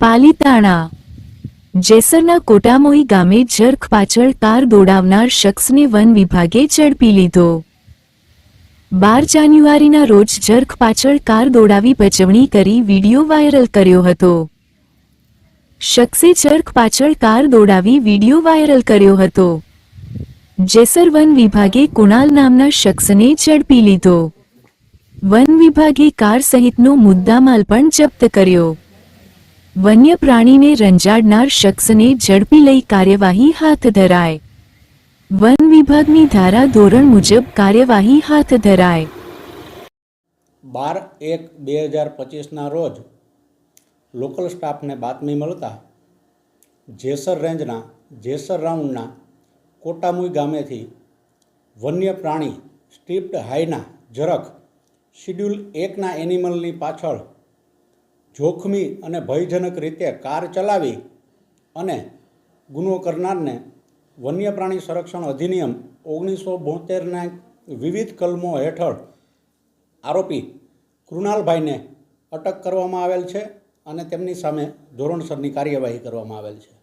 પાલીતાણા. જેસરના કોટામોઈ ગામે જર્ખ પાછળ car દોડાવનાર શખ્સને one વિભાગે ઝડપી લીધો. બાર જાન્યુઆરીના રોજ જર્ખ પાછળ કાર દોડાવી બચવણી કરી વીડિયો વાયરલ કર્યો હતો. શખ્સે જર્ખ પાછળ કાર દોડાવી વિડિયો વાયરલ કર્યો હતો. જેસર વન વિભાગે કુણાલ નામના શખ્સને ઝડપી લીધો. વન વિભાગે કાર સહિતનો મુદ્દામાલ પણ જપ્ત કર્યો. વન્ય પ્રાણીને રંજાડનાર શખ્સને ઝડપી લઈ કાર્યવાહી હાથ ધરાય. વન વિભાગની ધારા ધોરણ મુજબ કાર્યવાહી હાથ ધરાય. બાર એક બે હજાર પચીસના રોજ લોકલ સ્ટાફને બાતમી મળતા જેસર રેન્જના જેસર રાઉન્ડના કોટામુઈ ગામેથી વન્ય પ્રાણી સ્ટ્રીપ્ડ હાઈના ઝરખ શિડ્યુલ એકના એનિમલની પાછળ જોખમી અને ભયજનક રીતે કાર ચલાવી અને ગુનો કરનારને વન્ય પ્રાણી સંરક્ષણ અધિનિયમ ઓગણીસો બોતેરના વિવિધ કલમો હેઠળ આરોપી કૃણાલભાઈને અટક કરવામાં આવેલ છે અને તેમની સામે ધોરણસરની કાર્યવાહી કરવામાં આવેલ છે.